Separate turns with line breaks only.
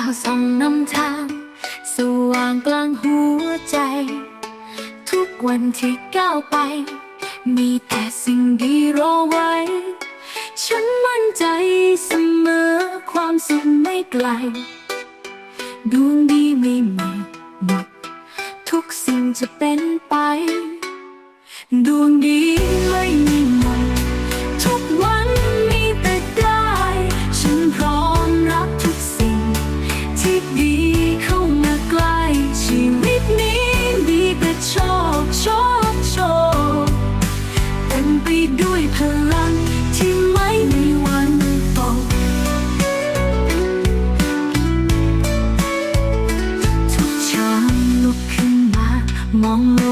าวส่องนำทาง สว่างกลางหัวใจ ทุกวันที่ก้าวไป มีแต่สิ่งดีรอไว้ ฉันมั่นใจเสมอความสุขไม่ไกล ดวงดีไม่มีหมดทุกสิ่งจะเป็นไป ดวงดี ดีเข้ามาใกล้ชีวิตนี้มีแต่โชคโชคโชคเต็มไปด้วยพลังที่ไม่มีวันตกทุกเช้าลุกขึ้นมามองโลก